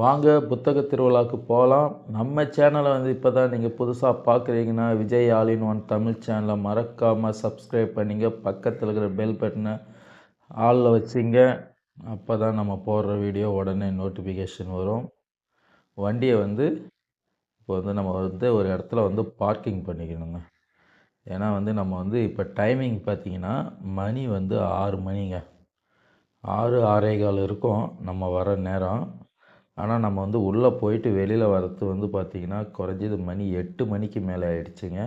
வாங்க புத்தக திருவிழாவுக்கு போகலாம். நம்ம சேனலை வந்து இப்போ தான் நீங்கள் புதுசாக பார்க்குறீங்கன்னா விஜய் ஆலின் ஒன் தமிழ் சேனலை மறக்காமல் சப்ஸ்கிரைப் பண்ணிங்க. பக்கத்தில் இருக்கிற பெல் பட்டனை ஆளில் வச்சிங்க. அப்போ தான் நம்ம போடுற வீடியோ உடனே நோட்டிஃபிகேஷன் வரும். வண்டியை வந்து இப்போ வந்து நம்ம வந்து ஒரு இடத்துல வந்து பார்க்கிங் பண்ணிக்கணுங்க. ஏன்னா வந்து நம்ம வந்து இப்போ டைமிங் பார்த்திங்கன்னா மணி வந்து ஆறு மணிங்க. ஆறு ஆறே கால் இருக்கும். நம்ம வர நேரம். ஆனால் நம்ம வந்து உள்ளே போயிட்டு வெளியில் வரது வந்து பார்த்திங்கன்னா குறைஞ்சது மணி எட்டு மணிக்கு மேலே ஆயிடுச்சுங்க.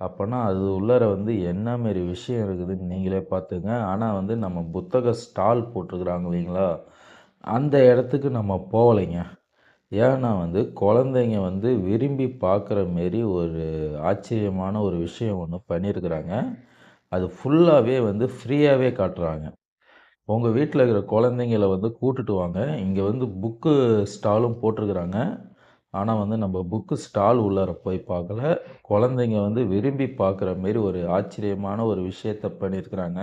அப்போனா அது உள்ளார வந்து என்ன மாரி விஷயம் இருக்குதுன்னு நீங்களே பார்த்துங்க ஆனால் வந்து நம்ம புத்தக ஸ்டால் போட்டிருக்குறாங்க இல்லைங்களா? அந்த இடத்துக்கு நம்ம போகலைங்க. ஏன்னா வந்து குழந்தைங்க வந்து விரும்பி பார்க்குற மாரி ஒரு ஆச்சரியமான ஒரு விஷயம் ஒன்று பண்ணியிருக்கிறாங்க அது ஃபுல்லாகவே வந்து ஃப்ரீயாகவே காட்டுறாங்க. உங்கள் வீட்டில் இருக்கிற குழந்தைங்கள வந்து கூட்டுட்டு வாங்க. இங்கே வந்து புக்கு ஸ்டாலும் போட்டிருக்கிறாங்க. ஆனால் வந்து நம்ம புக்கு ஸ்டால் உள்ளார போய் பார்க்கல. குழந்தைங்க வந்து விரும்பி பார்க்குற மாரி ஒரு ஆச்சரியமான ஒரு விஷயத்த பண்ணியிருக்கிறாங்க.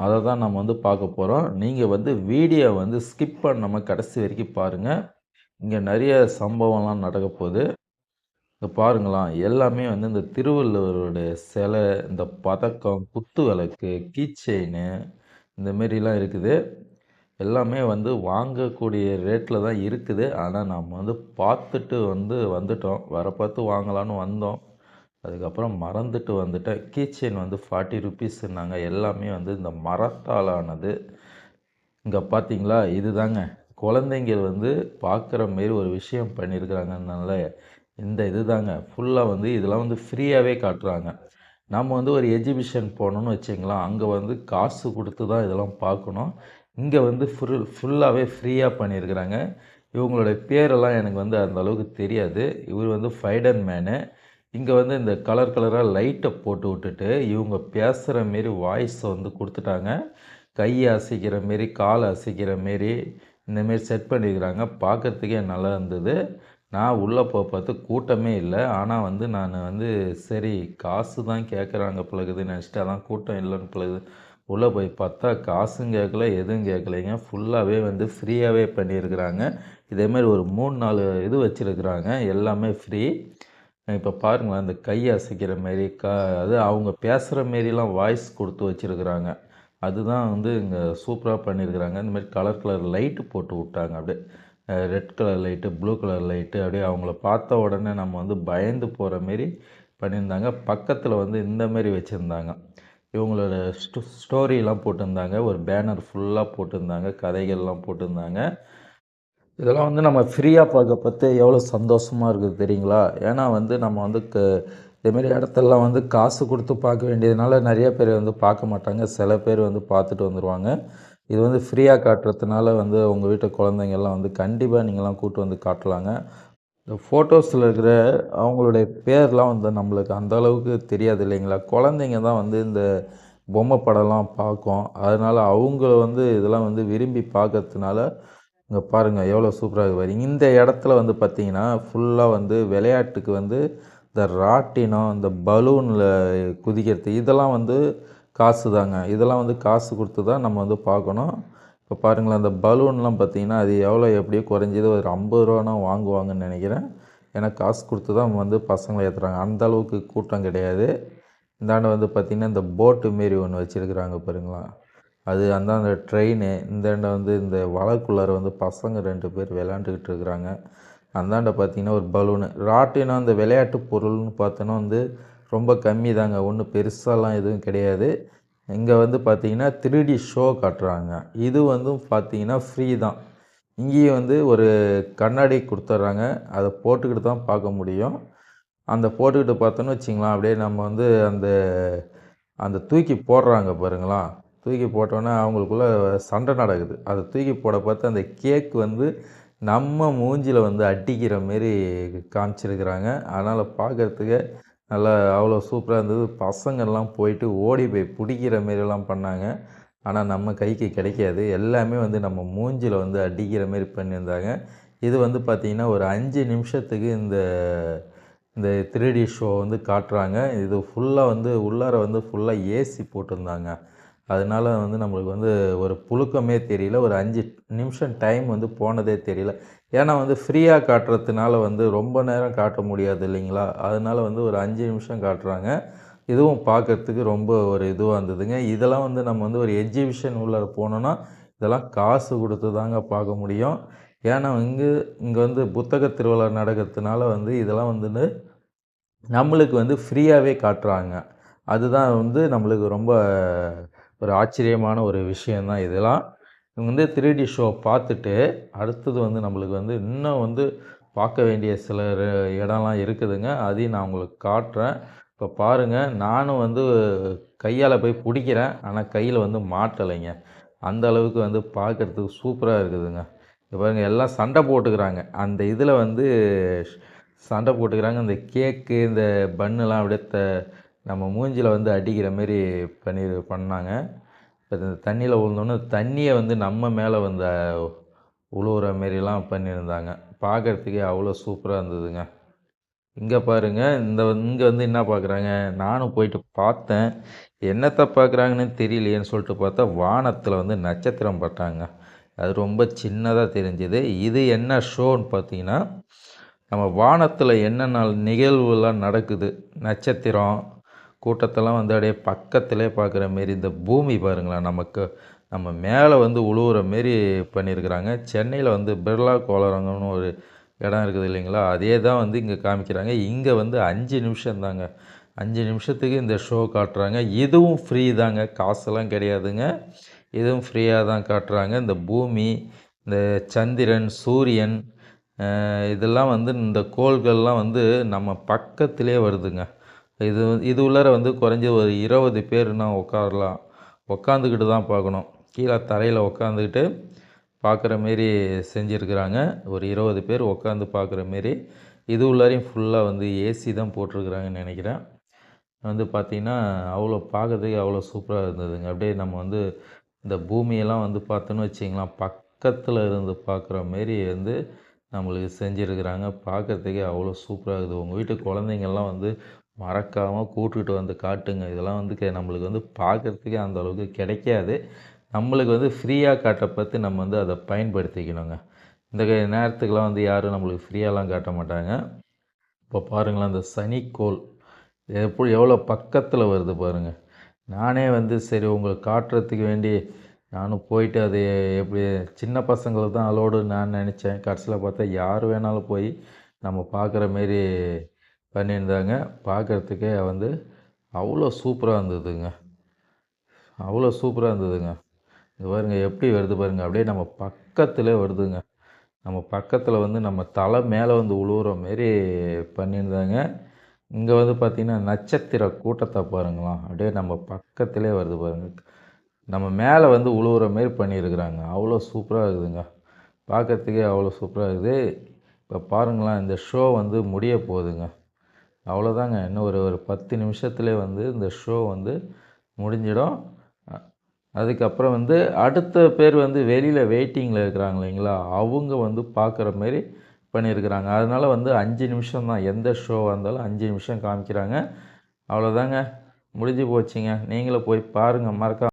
அதை தான் நம்ம வந்து பார்க்க போகிறோம் நீங்கள் வந்து வீடியோ வந்து ஸ்கிப் பண்ணாமல் கடைசி வரைக்கும் பாருங்கள் இங்கே நிறைய சம்பவம்லாம் நடக்க போகுது. இங்கே பாருங்களாம் எல்லாமே வந்து இந்த திருவள்ளுவருடைய சிலை இந்த பதக்கம் குத்து விளக்கு கீச்செயின் இந்த மாரிலாம் இருக்குது. எல்லாமே வந்து வாங்கக்கூடிய ரேட்டில் தான் இருக்குது. ஆனால் நம்ம வந்து பார்த்துட்டு வந்து வந்துட்டோம். வர பார்த்து வாங்கலான்னு வந்தோம். அதுக்கப்புறம் மறந்துட்டு வந்துட்டேன். கீச்செயின் வந்து ஃபார்ட்டி ருபீஸ்னாங்க எல்லாமே வந்து இந்த மரத்தாலானது. இங்கே பார்த்தீங்களா? இது தாங்க குழந்தைங்க வந்து பார்க்குற மாரி ஒரு விஷயம் பண்ணியிருக்கிறாங்கனால இந்த இது தாங்க ஃபுல்லாக வந்து இதெல்லாம் வந்து ஃப்ரீயாகவே காட்டுறாங்க. நம்ம வந்து ஒரு எஜிபிஷன் போனோம்னு வச்சிங்களேன் அங்கே வந்து காசு கொடுத்து தான் இதெல்லாம் பார்க்கணும். இங்கே வந்து ஃபுல் ஃபுல்லாகவே ஃப்ரீயாக பண்ணியிருக்கிறாங்க. இவங்களுடைய பேரெல்லாம் எனக்கு வந்து அந்த அளவுக்கு தெரியாது. இவர் வந்து ஃபைடன் மேனு இங்கே வந்து இந்த கலர் கலராக லைட்டை போட்டு விட்டுட்டு இவங்க பேசுகிற மாரி வாய்ஸை வந்து கொடுத்துட்டாங்க. கை அசைக்கிற மாரி கால் அசைக்கிற மாரி இந்தமாரி செட் பண்ணியிருக்கிறாங்க. பார்க்குறதுக்கே நல்லா இருந்தது. நான் உள்ளே போக பார்த்து கூட்டமே இல்லை. ஆனால் வந்து நான் வந்து சரி காசு தான் கேட்குறாங்க பிள்ளைக்குதுன்னு நினச்சிட்டு அதான் கூட்டம் இல்லைன்னு பிள்ளைது உள்ளே போய் பார்த்தா காசும் கேட்கல எதுவும் கேட்கலைங்க ஃபுல்லாகவே வந்து ஃப்ரீயாகவே பண்ணியிருக்கிறாங்க. இதேமாரி ஒரு மூணு நாலு இது வச்சுருக்குறாங்க. எல்லாமே ஃப்ரீ இப்போ பாருங்களேன் அந்த கை அசைக்கிற மாரி க அது அவங்க பேசுகிற மாரிலாம் வாய்ஸ் கொடுத்து வச்சுருக்குறாங்க. அதுதான் வந்து இங்கே சூப்பராக பண்ணியிருக்கிறாங்க. இந்தமாரி கலர் கலர் லைட்டு போட்டு விட்டாங்க அப்படியே. Red colour light blue colour light அப்படியே அவங்கள பார்த்த உடனே நம்ம வந்து பயந்து போகிற மாரி பண்ணியிருந்தாங்க. பக்கத்தில் வந்து இந்தமாரி வச்சுருந்தாங்க. இவங்களோட ஸ்டோ ஸ்டோரிலாம் போட்டிருந்தாங்க. ஒரு பேனர் ஃபுல்லாக போட்டிருந்தாங்க. கதைகள்லாம் போட்டிருந்தாங்க. இதெல்லாம் வந்து நம்ம ஃப்ரீயாக பார்க்க பார்த்து எவ்வளோ சந்தோஷமாக இருக்குது தெரியுங்களா? ஏன்னா வந்து நம்ம வந்து க இதேமாரி இடத்தெல்லாம் வந்து காசு கொடுத்து பார்க்க வேண்டியதுனால நிறைய பேர் வந்து பார்க்க மாட்டாங்க. சில பேர் வந்து பார்த்துட்டு வந்துடுவாங்க இது வந்து ஃப்ரீயாக காட்டுறதுனால வந்து உங்கள் வீட்டு குழந்தைங்கள்லாம் வந்து கண்டிப்பாக நீங்களாம் கூட்டு வந்து காட்டலாங்க. இந்த ஃபோட்டோஸில் இருக்கிற அவங்களுடைய பேர்லாம் வந்து நம்மளுக்கு அந்த அளவுக்கு தெரியாது இல்லைங்களா? குழந்தைங்க தான் வந்து இந்த பொம்மை படம்லாம் பார்க்கும். அதனால் அவங்க வந்து இதெல்லாம் வந்து விரும்பி பார்க்கறதுனால இங்கே பாருங்கள் எவ்வளோ சூப்பராக பாருங்க. இந்த இடத்துல வந்து பார்த்திங்கன்னா ஃபுல்லாக வந்து விளையாட்டுக்கு வந்து இந்த ராட்டினம் இந்த பலூனில் குதிக்கிறது இதெல்லாம் வந்து காசு தாங்க. இதெல்லாம் வந்து காசு கொடுத்து தான் நம்ம வந்து பார்க்கணும். இப்போ பாருங்களேன் அந்த பலூன்லாம் பார்த்திங்கன்னா அது எவ்வளோ எப்படியோ குறைஞ்சது. ஒரு ஐம்பது ரூபானா வாங்குவாங்கன்னு நினைக்கிறேன். ஏன்னா காசு கொடுத்து தான் வந்து பசங்களை ஏற்றுறாங்க அந்த அளவுக்கு கூட்டம் கிடையாது. இந்தாண்ட வந்து பார்த்திங்கன்னா இந்த போட்டு மாரி ஒன்று வச்சுருக்குறாங்க பாருங்களா அது அந்தாண்ட ட்ரெயின் இந்தாண்ட வந்து இந்த வலைக்குள்ளார வந்து பசங்க ரெண்டு பேர் விளையாண்டுக்கிட்டு இருக்கிறாங்க. அந்தாண்ட பார்த்திங்கன்னா ஒரு பலூனு. ராட்டினம் அந்த விளையாட்டு பொருள்னு பார்த்தோன்னா வந்து ரொம்ப கம்மி தாங்க ஒன்றும் பெருசாலாம் எதுவும் கிடையாது. இங்கே வந்து பார்த்திங்கன்னா த்ரீடி ஷோ காட்டுறாங்க. இது வந்து பார்த்திங்கன்னா ஃப்ரீ தான். இங்கேயும் வந்து ஒரு கண்ணாடி கொடுத்துட்றாங்க. அதை போட்டுக்கிட்டு தான் பார்க்க முடியும். அந்த போட்டுக்கிட்டு பார்த்தோன்னு வச்சிங்களா அப்படியே நம்ம வந்து அந்த அந்த தூக்கி போடுறாங்க பாருங்களா தூக்கி போட்டோன்னே அவங்களுக்குள்ள சண்டை நடக்குது. அதை தூக்கி போட பார்த்து அந்த கேக் வந்து நம்ம மூஞ்சியில் வந்து அடிக்கிற மாரி காமிச்சிருக்கிறாங்க. அதனால் பார்க்குறதுக்கு நல்லா அவ்வளோ சூப்பராக இருந்தது. பசங்கள்லாம் போயிட்டு ஓடி போய் பிடிக்கிற மாரிலாம் பண்ணாங்க. ஆனால் நம்ம கைக்கு கிடைக்காது. எல்லாமே வந்து நம்ம மூஞ்சியில் வந்து அடிக்கிற மாரி பண்ணியிருந்தாங்க. இது வந்து பார்த்திங்கன்னா ஒரு அஞ்சு நிமிஷத்துக்கு இந்த இந்த த்ரீடி ஷோ வந்து காட்டுறாங்க. இது ஃபுல்லாக வந்து உள்ளார வந்து ஃபுல்லாக ஏசி போட்டிருந்தாங்க. அதனால் வந்து நம்மளுக்கு வந்து ஒரு புழுக்கமே தெரியல ஒரு அஞ்சு நிமிஷம் டைம் வந்து போனதே தெரியல. ஏன்னா வந்து ஃப்ரீயாக காட்டுறதுனால வந்து ரொம்ப நேரம் காட்ட முடியாது இல்லைங்களா? அதனால் வந்து ஒரு அஞ்சு நிமிஷம் காட்டுறாங்க. இதுவும் பார்க்கறதுக்கு ரொம்ப ஒரு இதுவாக இருந்ததுங்க. இதெல்லாம் வந்து நம்ம வந்து ஒரு எக்ஸிபிஷன் உள்ளே போனோன்னா இதெல்லாம் காசு கொடுத்து தாங்க பார்க்க முடியும். ஏன்னா இங்கே இங்கே வந்து புத்தக திருவிழா நடக்கிறதுனால வந்து இதெல்லாம் வந்து நம்மளுக்கு வந்து ஃப்ரீயாகவே காட்டுறாங்க. அதுதான் வந்து நம்மளுக்கு ரொம்ப ஒரு ஆச்சரியமான ஒரு விஷயந்தான் இதெல்லாம். இவங்க வந்து த்ரீ டி ஷோ பார்த்துட்டு அடுத்தது வந்து நம்மளுக்கு வந்து இன்னும் வந்து பார்க்க வேண்டிய சில இடம்லாம் இருக்குதுங்க. அதையும் நான் உங்களுக்கு காட்டுறேன். இப்போ பாருங்கள் நானும் வந்து கையால் போய் பிடிக்கிறேன். ஆனால் கையில் வந்து மாட்டலைங்க. அந்த அளவுக்கு வந்து பார்க்குறதுக்கு சூப்பராக இருக்குதுங்க. இப்போ எல்லாம் சண்டை போட்டுக்கிறாங்க. அந்த இதில் வந்து சண்டை போட்டுக்கிறாங்க. இந்த கேக்கு இந்த பன்னுலாம் அப்படியே த நம்ம மூஞ்சில் வந்து அடிக்கிற மாரி பண்ணி பண்ணாங்க. இப்போ இந்த தண்ணியில் விழுந்தோன்னே தண்ணியை வந்து நம்ம மேலே வந்து உழுவுற மாரிலாம் பண்ணியிருந்தாங்க. பார்க்குறதுக்கே அவ்வளோ சூப்பராக இருந்ததுங்க. இங்கே பாருங்க இந்த இங்கே வந்து என்ன பார்க்குறாங்க நானும் போயிட்டு பார்த்தேன் என்னத்தை பார்க்குறாங்கன்னு தெரியலையேன்னு சொல்லிட்டு பார்த்தா வானத்தில் வந்து நட்சத்திரம் பட்டாங்க. அது ரொம்ப சின்னதாக தெரிஞ்சுது. இது என்ன ஷோன்னு பார்த்தீங்கன்னா நம்ம வானத்தில் என்னென்ன நிகழ்வுலாம் நடக்குது? நட்சத்திரம் கூட்டத்தெல்லாம் வந்து அப்படியே பக்கத்திலே பார்க்குற மாரி இந்த பூமி பாருங்களேன் நமக்கு நம்ம மேலே வந்து உழுவுற மாரி பண்ணியிருக்கிறாங்க. சென்னையில் வந்து பிர்லா கோளரங்கம்னு ஒரு இடம் இருக்குது இல்லைங்களா அதே தான் வந்து இங்கே காமிக்கிறாங்க. இங்கே வந்து அஞ்சு நிமிஷம் தாங்க. அஞ்சு நிமிஷத்துக்கு இந்த ஷோ காட்டுறாங்க. இதுவும் ஃப்ரீ தாங்க காசெல்லாம் கிடையாதுங்க. இதுவும் ஃப்ரீயாக தான் காட்டுறாங்க. இந்த பூமி இந்த சந்திரன் சூரியன் இதெல்லாம் வந்து இந்த கோள்கள்லாம் வந்து நம்ம பக்கத்திலே வருதுங்க. இது இது உள்ளார வந்து குறைஞ்ச ஒரு இருபது பேர்னா உட்காரலாம். உக்காந்துக்கிட்டு தான் பார்க்கணும். கீழே தரையில் உக்காந்துக்கிட்டு பார்க்குற மாரி செஞ்சுருக்குறாங்க. ஒரு இருபது பேர் உட்காந்து பார்க்குற மாரி. இது உள்ளாரையும் ஃபுல்லாக வந்து ஏசி தான் போட்டிருக்குறாங்கன்னு நினைக்கிறேன். வந்து பார்த்திங்கன்னா அவ்வளோ பார்க்கறதுக்கு அவ்வளோ சூப்பராக இருந்ததுங்க. அப்படியே நம்ம வந்து இந்த பூமியெல்லாம் வந்து பார்த்தோன்னு வச்சிங்களா பக்கத்தில் இருந்து பார்க்குற மாரி வந்து நம்மளுக்கு செஞ்சுருக்குறாங்க. பார்க்கறதுக்கே அவ்வளோ சூப்பராக இருக்குது. உங்கள் வீட்டு குழந்தைங்கள்லாம் வந்து மறக்காமல் கூட்டுக்கிட்டு வந்து காட்டுங்க. இதெல்லாம் வந்து நம்மளுக்கு வந்து பார்க்கறதுக்கே அந்த அளவுக்கு கிடைக்காது. நம்மளுக்கு வந்து ஃப்ரீயாக காட்ட பார்த்து நம்ம வந்து அதை பயன்படுத்திக்கணுங்க. இந்த க- நேரத்துக்கெலாம் வந்து யாரும் நம்மளுக்கு ஃப்ரீயாலாம் காட்ட மாட்டாங்க. இப்போ பாருங்களேன் அந்த சனிக்கோள் எப்படி எவ்வளோ பக்கத்தில் வருது பாருங்கள் நானே வந்து சரி உங்களுக்கு காட்டுறதுக்கு வேண்டி நானும் போயிட்டு அது எப்படி சின்ன பசங்களுக்கு தான் அலோடு நான் நினச்சேன். கடைசியில் பார்த்தா யார் வேணாலும் போய் நம்ம பார்க்குற மாரி பண்ணியிருந்தாங்க. பார்க்குறதுக்கே வந்து அவ்வளோ சூப்பராக இருந்ததுங்க. அவ்வளோ சூப்பராக இருந்ததுங்க. இது பாருங்க எப்படி வருது பாருங்க. அப்படியே நம்ம பக்கத்தில் வருதுங்க. நம்ம பக்கத்தில் வந்து நம்ம தலை மேலே வந்து உழுவுற மாரி பண்ணியிருந்தாங்க. இங்கே வந்து பார்த்திங்கன்னா நட்சத்திர கூட்டத்தை பாருங்களாம் அப்படியே நம்ம பக்கத்திலே வருது பாருங்க. நம்ம மேலே வந்து உழுவுற மாரி பண்ணியிருக்கிறாங்க. அவ்வளோ சூப்பராக இருக்குதுங்க. பார்க்கறதுக்கே அவ்வளோ சூப்பராக இருக்குது. இப்போ பாருங்களேன் இந்த ஷோ வந்து முடிய போகுதுங்க. அவ்வளோதாங்க. இன்னும் ஒரு ஒரு பத்து நிமிஷத்துலேயே வந்து இந்த ஷோ வந்து முடிஞ்சிடும். அதுக்கப்புறம் வந்து அடுத்த பேர் வந்து வெளியில் வெயிட்டிங்கில் இருக்கிறாங்க இல்லைங்களா? அவங்க வந்து பார்க்குற மாரி பண்ணியிருக்கிறாங்க. அதனால் வந்து அஞ்சு நிமிஷம் தான். எந்த ஷோவாக இருந்தாலும் அஞ்சு நிமிஷம் காமிக்கிறாங்க. அவ்வளோதாங்க. முடிஞ்சு போச்சுங்க. நீங்களும் போய் பாருங்கள் மறக்காம